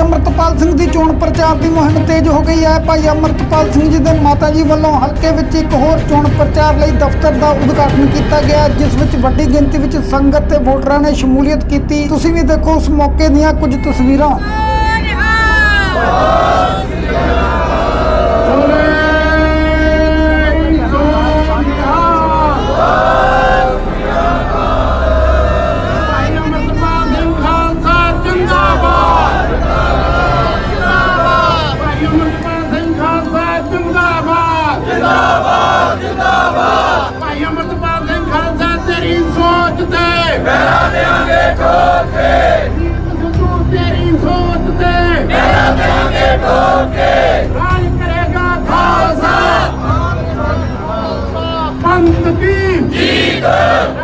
ਅਮਰਤਪਾਲ ਸਿੰਘ ਦੀ ਚੋਣ ਪ੍ਰਚਾਰ ਦੀ ਮੁਹਿੰਮ ਤੇਜ਼ ਹੋ ਗਈ ਹੈ। ਭਾਈ ਅਮਰਤਪਾਲ ਸਿੰਘ ਜੀ ਦੇ ਮਾਤਾ ਜੀ ਵੱਲੋਂ ਹਲਕੇ ਵਿੱਚ ਇੱਕ ਹੋਰ ਚੋਣ ਪ੍ਰਚਾਰ ਲਈ ਦਫ਼ਤਰ ਦਾ ਉਦਘਾਟਨ ਕੀਤਾ ਗਿਆ, ਜਿਸ ਵਿੱਚ ਵੱਡੀ ਗਿਣਤੀ ਵਿੱਚ ਸੰਗਤ ਤੇ ਵੋਟਰਾਂ ਨੇ ਸ਼ਮੂਲੀਅਤ ਕੀਤੀ। ਤੁਸੀਂ ਵੀ ਦੇਖੋ, ਉਸ ਮੌਕੇ ਦੀਆਂ ਕੁਝ ਤਸਵੀਰਾਂ। ਮੇਰਾ ਦੇਾਂਗੇ ਠੋਕੇ। ਮਜ਼ਦੂਰ ਤੇਰੀ ਸੋਚ ਤੇ ਮੇਰਾ ਦੇਾਂਗੇ ਠੋਕੇ। ਰਾਜ ਕਰੇਗਾ ਖਾਲਸਾ। ਪੰਥ ਕੀ ਜੀਤ।